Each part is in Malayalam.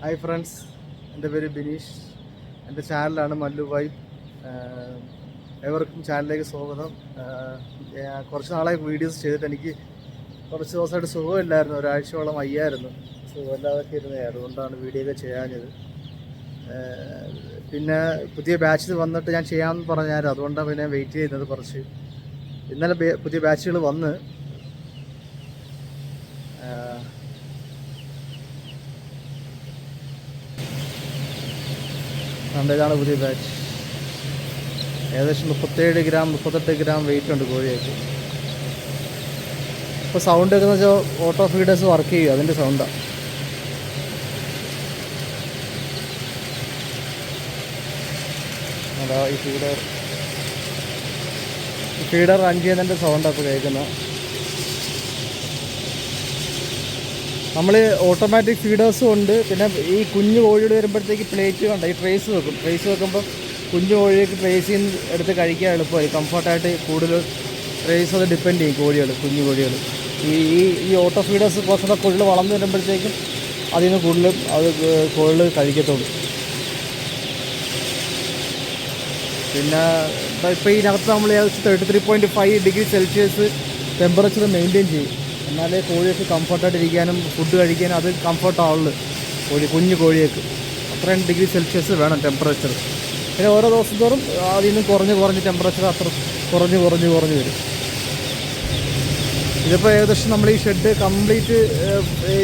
ഹായ് ഫ്രണ്ട്സ് എന്റെ പേര് ബിനീഷ്. എന്റെ ചാനലാണ് മല്ലു വൈബ് എവർക്കും ചാനലിലേക്ക് സ്വാഗതം. കുറച്ച് നാളായി വീഡിയോസ് ചെയ്തിട്ട് എനിക്ക് കുറച്ച് ദിവസമായിട്ട് സുഖമില്ലായിരുന്നു. ഒരാഴ്ചയോളം വയ്യായിരുന്നു. സുഖമില്ലാതൊക്കെ ഇരുന്നേ. അതുകൊണ്ടാണ് വീഡിയോ ഒക്കെ ചെയ്യാഞ്ഞത്. പിന്നെ പുതിയ ബാച്ചിൽ വന്നിട്ട് ഞാൻ ചെയ്യാമെന്ന് പറഞ്ഞായിരുന്നു. അതുകൊണ്ടാണ് പിന്നെ വെയിറ്റ് ചെയ്യുന്നത് കുറച്ച്. ഇന്നലെ പുതിയ ബാച്ചുകൾ വന്ന്. ഇതാണ് പുതിയ ബാച്ച് ഏകദേശം മുപ്പത്തേഴ് ഗ്രാം മുപ്പത്തെട്ട് ഗ്രാം വെയിറ്റ് ഉണ്ട് കോഴിയൊക്കെ ഇപ്പോൾ സൗണ്ട് എന്ന് വെച്ചാൽ ഓട്ടോ ഫീഡേഴ്സ് വർക്ക് ചെയ്യും അതിന്റെ സൗണ്ടാണ് അതാ ഈ ഫീഡർ ഫീഡർ റൺ ചെയ്യുന്നതിന്റെ സൗണ്ടാണ് ഇപ്പോൾ കേൾക്കുന്നത് നമ്മൾ ഓട്ടോമാറ്റിക് ഫീഡേഴ്സും ഉണ്ട്. പിന്നെ ഈ കുഞ്ഞു കോഴിയോട് വരുമ്പോഴത്തേക്ക് പ്ലേറ്റ് കണ്ട ഈ ട്രേസ് വെക്കും. ട്രേസ് വെക്കുമ്പോൾ കുഞ്ഞു കോഴിക്ക് ട്രേസിൽ നിന്ന് എടുത്ത് കഴിക്കാൻ എളുപ്പമായി കംഫർട്ടായിട്ട് കൂടുതൽ ട്രേസ് അത് ഡിപ്പെൻഡ് ചെയ്യും കോഴികൾ കുഞ്ഞു കോഴികൾ ഈ ഈ ഈ ഓട്ടോ ഫീഡേഴ്സ് കുറച്ചുകൂടെ കോഴികൾ വളർന്നു വരുമ്പോഴത്തേക്കും അതിൽ നിന്ന് കൂടുതലും അത് കോഴികൾ കഴിക്കത്തുള്ളൂ. പിന്നെ ഇപ്പോൾ ഇതിനകത്ത് നമ്മൾ ഏകദേശം thirty three point five degree Celsius temperature maintain ചെയ്യും. എന്നാലേ കോഴിയൊക്കെ കംഫർട്ടായിട്ട് ഇരിക്കാനും ഫുഡ് കഴിക്കാനും അത് കംഫർട്ടാവുള്ളൂ കോഴി കുഞ്ഞു കോഴിയൊക്കെ അത്രയും ഡിഗ്രി സെൽഷ്യസ് വേണം ടെമ്പറേച്ചർ പിന്നെ ഓരോ ദിവസം തോറും അതിൽ നിന്ന് കുറഞ്ഞ് കുറഞ്ഞ് ടെമ്പറേച്ചർ അത്ര കുറഞ്ഞ് കുറഞ്ഞ് കുറഞ്ഞ് വരും. ഇതിപ്പോൾ ഏകദേശം നമ്മൾ ഈ ഷെഡ് കംപ്ലീറ്റ്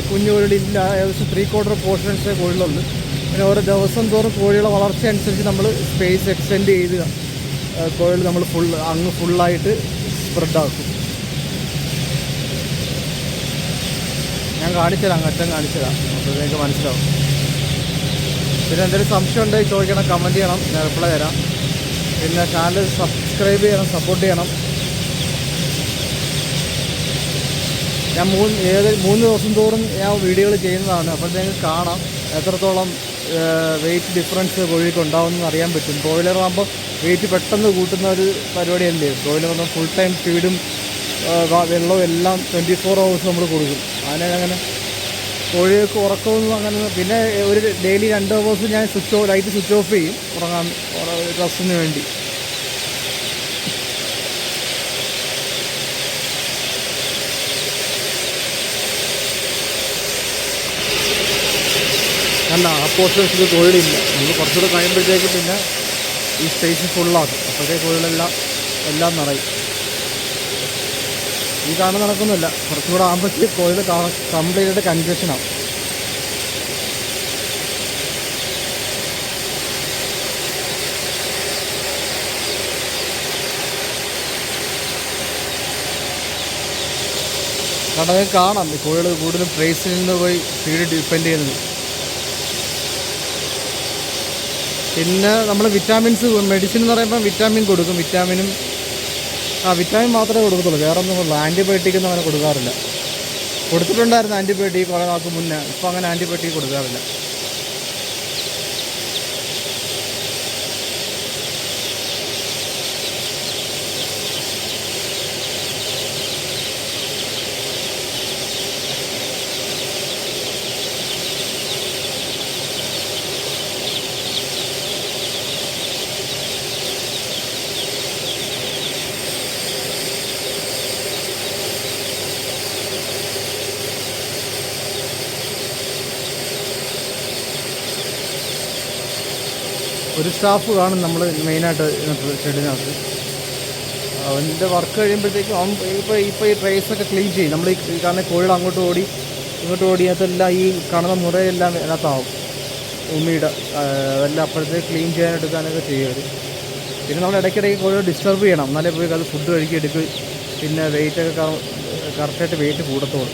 കുഞ്ഞു കോഴികളില്ല ഏകദേശം ത്രീ ക്വാർട്ടർ പോർഷൻസേ കോഴികളുള്ളൂ പിന്നെ ഓരോ ദിവസം തോറും കോഴികളെ വളർച്ച അനുസരിച്ച് നമ്മൾ സ്പേസ് എക്സ്റ്റെൻഡ് ചെയ്ത് കോഴികൾ നമ്മൾ ഫുൾ അങ്ങ് ഫുള്ളായിട്ട് സ്പ്രെഡാക്കും ഞാൻ കാണിച്ചതാണ് അങ്ങറ്റം കാണിച്ചതാണ് അപ്പോൾ നിങ്ങൾക്ക് മനസ്സിലാവും. പിന്നെ എന്തെങ്കിലും സംശയം ഉണ്ടെങ്കിൽ ചോദിക്കണം കമന്റ് ചെയ്യണം. ഞാൻ റിപ്ലൈ തരാം. പിന്നെ ചാനൽ സബ്സ്ക്രൈബ് ചെയ്യണം സപ്പോർട്ട് ചെയ്യണം. ഞാൻ മൂന്ന് ഏത് മൂന്ന് ദിവസം തോറും ഞാൻ വീഡിയോകൾ ചെയ്യുന്നതാണ്. അപ്പോൾ നിങ്ങൾക്ക് കാണാം. എത്രത്തോളം വെയിറ്റ് ഡിഫറൻസ് കോഴിക്ക് ഉണ്ടാവുമെന്ന് അറിയാൻ പറ്റും. ബ്രോയിലർ ആകുമ്പോൾ വെയിറ്റ് പെട്ടെന്ന് കൂട്ടുന്ന ഒരു പരിപാടിയല്ലേ? ബ്രോയിലർ ഫുൾ ടൈം ഫീഡും വെള്ളവും എല്ലാം ട്വന്റി ഫോർ ഹവേഴ്സ് നമ്മൾ കൊടുക്കും. അതിനെ അങ്ങനെ കോഴികൾക്ക് ഉറക്കമൊന്നും അങ്ങനെ പിന്നെ ഒരു ഡെയിലി രണ്ട് ഹവേഴ്സ് ഞാൻ switch off light switch off ചെയ്യും ഉറങ്ങാൻ ഡ്രസ്സിന് വേണ്ടി. അല്ല ആ പോർഷൻസിൽ കോഴികളില്ല. നമ്മൾ കുറച്ചുകൂടെ കഴിയുമ്പോഴത്തേക്ക് പിന്നെ ഈ സ്പേസ് ഫുള്ളാക്കും അപ്പോഴത്തെ കോഴികളെല്ലാം എല്ലാം നിറയും. ഈ കാണുന്ന നടക്കുന്നില്ല. കുറച്ചുകൂടെ ആകുമ്പോഴത്തേക്ക് കോയിൽ കംപ്ലീറ്റ് ആയിട്ട് കാരണം അത് കാണാം. ഈ കോഴികൾ കൂടുതലും പ്രൈസിൽ നിന്ന് പോയി ഫീഡ് ഡിപ്പെൻഡ് ചെയ്യുന്നത്. പിന്നെ നമ്മൾ വിറ്റാമിൻസ് മെഡിസിൻ എന്ന് പറയുമ്പോൾ വിറ്റാമിൻ കൊടുക്കും. വിറ്റാമിനും ആ വിറ്റാമിൻ മാത്രമേ കൊടുക്കത്തുള്ളൂ. വേറെ ഒന്നും ഉള്ളൂ ആന്റിബയോട്ടിക് ഒന്നും അങ്ങനെ കൊടുക്കാറില്ല. കൊടുത്തിട്ടുണ്ടായിരുന്നു ആന്റിബയോട്ടിക് കുറേ നാൾക്ക് മുന്നേ. ഇപ്പോൾ അങ്ങനെ ആന്റിബയോട്ടിക് കൊടുക്കാറില്ല. ഒരു സ്റ്റാഫ് കാണും നമ്മൾ മെയിനായിട്ട് ഇതിനകത്ത് ഷെഡിനകത്ത്. അവന്റെ വർക്ക് കഴിയുമ്പോഴത്തേക്കും അവൻ ഇപ്പോൾ ഇപ്പോൾ ഈ ട്രേസൊക്കെ ക്ലീൻ ചെയ്യും. നമ്മൾ ഈ കാരണം കോഴികൾ അങ്ങോട്ട് ഓടി ഇങ്ങോട്ട് ഓടി അതെല്ലാം ഈ കാണുന്ന മുറയെല്ലാം അതിനകത്താവും ഉമ്മിയുടെ അതെല്ലാം അപ്പോഴത്തേക്ക് ക്ലീൻ ചെയ്യാൻ എടുക്കാനൊക്കെ ചെയ്യും പിന്നെ നമ്മൾ ഇടയ്ക്കിടയ്ക്ക് കോഴികൾ ഡിസ്റ്റർബ് ചെയ്യണം. എന്നാലേ പോയി അത് ഫുഡ് കഴിക്കുക എടുക്കുക പിന്നെ വെയിറ്റൊക്കെ കറക്റ്റായിട്ട് വെയിറ്റ് കൂടത്തോളൂ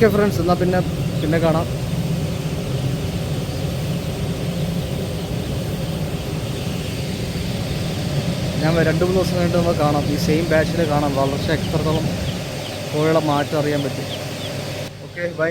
ഓക്കെ ഫ്രണ്ട്സ് എന്നാൽ പിന്നെ പിന്നെ കാണാം. ഞാൻ രണ്ട് മൂന്ന് ദിവസം കഴിഞ്ഞിട്ട് നമുക്ക് കാണാം. ഈ സെയിം ബാച്ചിൽ കാണാം. വളർച്ച എത്രത്തോളം കോഴിയുടെ മാറ്റം അറിയാൻ പറ്റും. Okay bye